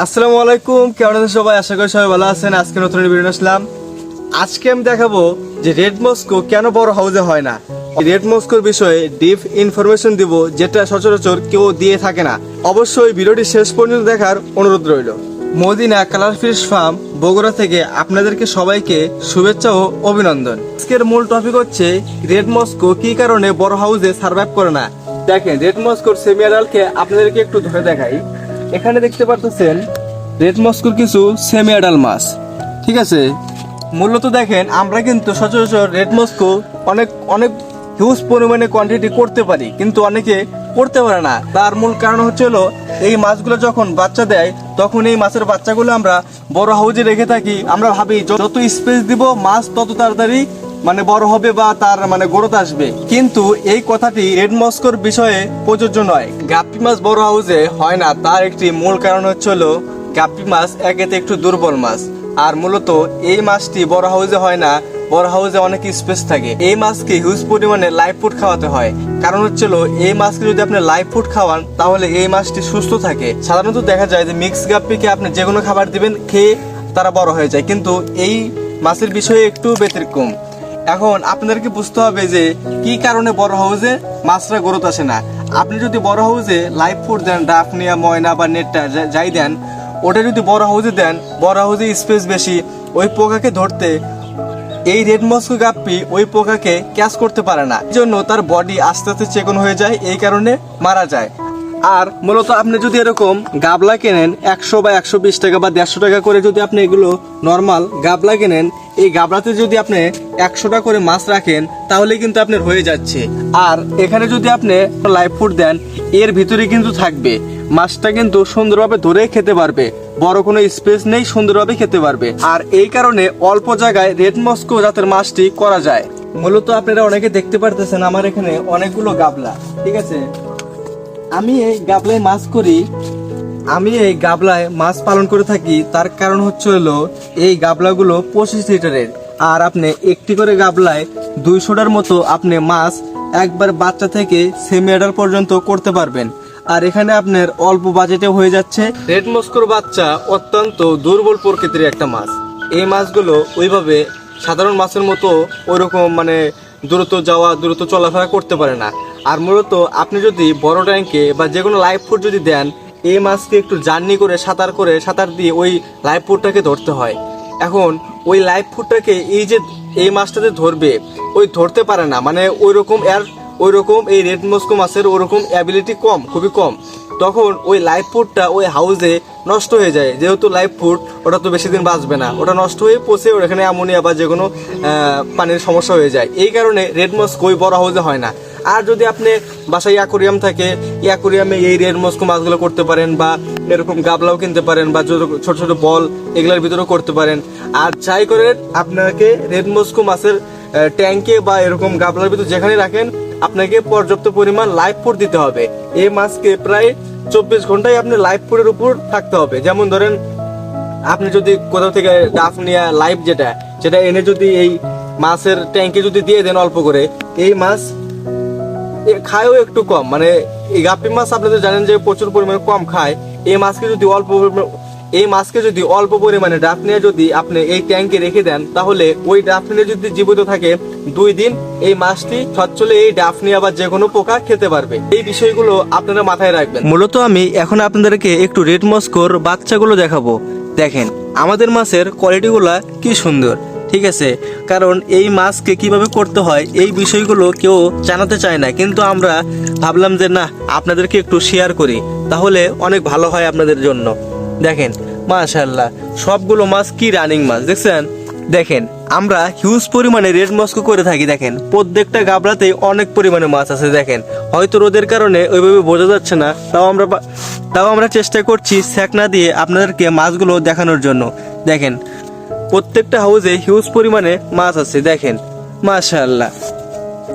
আসসালামু আলাইকুম, কেমন আছেন সবাই? আশা করি সবাই ভালো আছেন। আজকে নতুন ভিডিও আসলাম। আজকে আমি দেখাবো যে রেড মস্কো কেন বড় হাউজে হয় না। রেড মস্কোর বিষয়ে ডিপ ইনফরমেশন দিব, যেটা সচরাচর কেউ দিয়ে থাকে না। অবশ্যই ভিডিওটি শেষ পর্যন্ত দেখার অনুরোধ রইল। Madina colour fish farm Bogura থেকে আপনাদেরকে সবাইকে শুভেচ্ছা ও অভিনন্দন। আজকের মূল টপিক হচ্ছে রেড মস্কো কি কারণে বড় হাউজে সার্ভাইভ করে না? দেখেন রেড মস্কোর সেমিয়ারালকে আপনাদেরকে একটু ধরে দেখাই। এখানে দেখতে পারতেছেন রেড মস্কোর কিছু সেমি অ্যাডাল মাছ। ঠিক আছে? মূলত দেখেন, আমরা কিন্তু সচরাচর রেড মস্কো অনেক অনেক হিউজ পরিমাণে কোয়ান্টিটি করতে পারি, কিন্তু অনেকে করতে পারে না। তার মূল কারণ হচ্ছে হলো, এই মাছগুলো যখন বাচ্চা দেয়, তখন এই মাছের বাচ্চাগুলো আমরা বড় হাউজে রেখে থাকি। আমরা ভাবি, যত স্পেস দিব, মাছ তত তাড়াতাড়ি মানে বড় হবে বা তার মানে গ্রোথ আসবে। কিন্তু এই কথাটি রেড মস্কোর বিষয়ে প্রযোজ্য নয়। গাপ্পি মাছ বড় হাউসে হয় না, তার একটি মূল কারণ হচ্ছে হলো গাপ্পি মাছ একেতে একটু দুর্বল মাছ আর মূলত এই মাছটি বড় হাউসে হয় না, বড় হাউসে অনেক স্পেস থাকে। এই মাছকে হিউজ পরিমাণে লাইভ ফুড খাওয়াতে হয়। কারণ হচ্ছে এই মাছকে যদি আপনি লাইভ ফুড খাওয়ান, তাহলে এই মাছটি সুস্থ থাকে। সাধারণত দেখা যায় যে মিক্স গাপ্পিকে আপনি যে কোনো খাবার দিবেন, খেয়ে তারা বড় হয়ে যায়। কিন্তু এই মাছের বিষয়ে একটু ব্যতিক্রম। এখন আপনাদেরকে বুঝতে হবে যে কি কারণে বড় হাউসে মাছরা গ্রোথ আসে না। আপনি যদি বড় হাউজে লাইফ ফুড দেন ডাফনিয়া ময়না বা নেটটা যাই দেন, ওটা যদি বড় হাউসে দেন, বড় হাউজে স্পেস বেশি, ওই পোকাকে ধরতে এই রেড মস্কো গাপ্পি ওই পোকাকে ক্যাচ করতে পারে না। জন্য তার বডি আস্তে আস্তে চেকন হয়ে যায়, এই কারণে মারা যায়। আর মূলত আপনি যদি এরকম গাবলা কেনেন একশো বা একশো বিশ টাকা বা দেড়শো টাকা করে যদি আপনি এগুলো নর্মাল গাবলা কেনেন, এই গাবলাতে যদি আপনি একশোটা করে মাছ রাখেন, তাহলে কিন্তু আপনার হয়ে যাচ্ছে। আর এখানে যদি আপনি লাইভ ফুড দেন, এর ভিতরে কিন্তু থাকবে, মাছটা কিন্তু সুন্দরভাবে ধরে খেতে পারবে। বড় কোনো স্পেস নেই, সুন্দরভাবে খেতে পারবে। আর এই কারণে অল্প জায়গায় রেড মস্কো জাতের মাছটি করা যায়। মূলত আপনারা অনেকে দেখতে পারতেছেন আমার এখানে অনেকগুলো গাবলা, ঠিক আছে? আমি এই গাবলায় মাছ করি। আমি এই গাবলায় মাছ পালন করে থাকি। তার কারণ হচ্ছে হলো এই গাবলাগুলো পঁচিশ লিটারের। আর আপনি একটি করে গাবলায় দুইশোটার মতো আপনি মাছ একবার বাচ্চা থেকে সেমি অ্যাডাল পর্যন্ত করতে পারবেন। আর এখানে আপনার অল্প বাজেটে হয়ে যাচ্ছে। রেড মস্কোর বাচ্চা অত্যন্ত দুর্বল প্রকৃতির একটা মাছ। এই মাছগুলো ওইভাবে সাধারণ মাছের মতো ওইরকম মানে দ্রুত যাওয়া দ্রুত চলাফেরা করতে পারে না। আর মূলত আপনি যদি বড় ট্যাঙ্কে বা যে কোনো লাইফ ফুড যদি দেন, এই মাছকে একটু জার্নি করে, সাঁতার করে, সাঁতার দিয়ে ওই লাইফ ফুডটাকে ধরতে হয়। এখন ওই লাইফ ফুডটাকে এই যে এই মাছটাতে ধরবে, ওই ধরতে পারে না। মানে ওই রকম এর ওই রকম এই রেড মস্কো মাছের ওরকম অ্যাবিলিটি কম, খুবই কম। তখন ওই লাইফ ফুডটা ওই হাউসে নষ্ট হয়ে যায়। যেহেতু লাইফ ফুড ওটা তো বেশি দিন বাঁচবে না। ওটা নষ্ট হয়ে পচে ওখানে অ্যামোনিয়া বা যে কোনো পানির সমস্যা হয়ে যায়। এই কারণে রেড মস্কো ওই বড় হাউসে হয় না। আর যদি আপনি বাসায় অ্যাকোরিয়াম থাকে অ্যাকোরিয়ামে এই রেড মস্কো মাছগুলো করতে পারেন বা এরকম গাবলাও কিনতে পারেন বা ছোট- ছোট ছোট বল এগুলোর ভিতরেও করতে পারেন। আর যাই করে আপনাকে রেড মস্কো মাছের ট্যাঙ্কে বা এরকম গাবলার ভিতর যেখানে রাখেন, আপনাকে পর্যাপ্ত পরিমাণ লাইফ ফুড দিতে হবে। এই মাছকে প্রায় চব্বিশ ঘন্টায় আপনি লাইভ ফুডের উপর থাকতে হবে। যেমন ধরেন, আপনি যদি কোথাও থেকে ডাফ নিয়ে লাইভ যেটা, সেটা এনে যদি এই মাছের ট্যাঙ্কে যদি দিয়ে দেন অল্প করে, এই মাছ খায়ও একটু কম। মানে এই গাপ্পি মাছ আপনাদের জানেন যে প্রচুর পরিমাণে কম খায়। এই মাছকে যদি অল্প এই মাছকে যদি অল্প পরিমাণে ডাফ নিয়ে যদি আপনি এই ট্যাঙ্কে রেখে দেন, তাহলে ওই ডাফ নিয়ে যদি জীবিত থাকে, দুই দিন এই মাছটি সচ্ছলে এই ডাফ নিয়ে আবার যে কোনো পোকা খেতে পারবে। এই বিষয়গুলো আপনারা মাথায় রাখবেন। মূলত আমি এখন আপনাদেরকে একটু রেড মস্কোর বাচ্চাগুলো দেখাবো। দেখেন, আমাদের মাছের কোয়ালিটিগুলো কি সুন্দর, ঠিক আছে? কারণ এই মাছকে কীভাবে করতে হয়, এই বিষয়গুলো কেউ জানাতে চায় না। কিন্তু আমরা ভাবলাম যে, না, আপনাদেরকে একটু শেয়ার করি, তাহলে অনেক ভালো হয় আপনাদের জন্য। দেখেন মাশাল্লাহ সবগুলো মাছ কি রানিং মাছ, দেখছেন? দেখেন, আমরা হিউজ পরিমাণে রেড মস্কো করে থাকি, দেখেন। প্রত্যেকটা গাবলাতেই অনেক পরিমাণে মাছ আছে, দেখেন। হয়তো রোদের কারণে ওইভাবে বোঝা যাচ্ছে না, তাও আমরা তাও আমরা চেষ্টা করছি স্যাকনা দিয়ে আপনাদেরকে মাছগুলো দেখানোর জন্য। দেখেন, প্রত্যেকটা হাউসে হিউজ পরিমাণে মাছ আছে, দেখেন। মাশাআল্লাহ।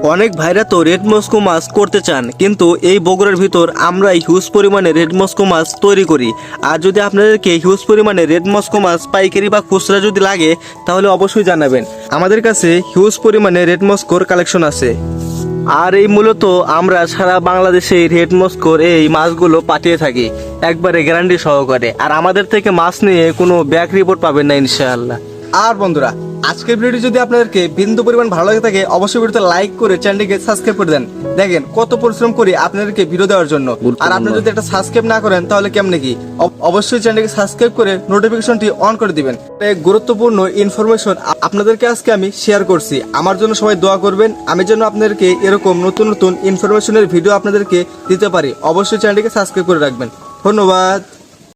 অনেক ভাইরা তো রেড মস্কো মাছ করতে চান, কিন্তু এই বগুড়ার ভিতর আমরা হিউজ পরিমাণে রেড মস্কো মাছ তৈরি করি। আর যদি আপনাদেরকে হিউজ পরিমাণে রেড মস্কো মাছ পাইকারি বা খুচরা যদি লাগে, তাহলে অবশ্যই জানাবেন। আমাদের কাছে হিউজ পরিমাণে রেড মস্কোর কালেকশন আছে। আর এই মূলত আমরা সারা বাংলাদেশে রেড মস্কোর এই মাছগুলো পাঠিয়ে থাকি, একবারে গ্যারান্টি সহকারে। আর আমাদের থেকে মাছ নিয়ে কোনো ব্যাক রিপোর্ট পাবেন না, ইনশাআল্লাহ। আর বন্ধুরা আজকের ভিডিওটি যদি আপনাদেরকে বিন্দু পরিমাণ ভালো লাগে থাকে অবশ্যই ভিডিওতে লাইক করে চ্যানেলটিকে সাবস্ক্রাইব করে দেন। দেখেন কত পরিশ্রম করি আপনাদেরকে ভিডিও দেওয়ার জন্য। আর আপনি যদি একটা সাবস্ক্রাইব না করেন তাহলে কেমনে কি? অব- অবশ্যই চ্যানেলটিকে সাবস্ক্রাইব করে নোটিফিকেশনটি অন করে দিবেন। গুরুত্বপূর্ণ ইনফরমেশন আপনাদেরকে আজকে আমি শেয়ার করছি। আমার জন্য সবাই দোয়া করবেন। আমি যেন আপনাদেরকে এরকম নতুন নতুন ইনফরমেশনের ভিডিও আপনাদেরকে দিতে পারি। অবশ্যই চ্যানেলটিকে সাবস্ক্রাইব করে রাখবেন। ধন্যবাদ।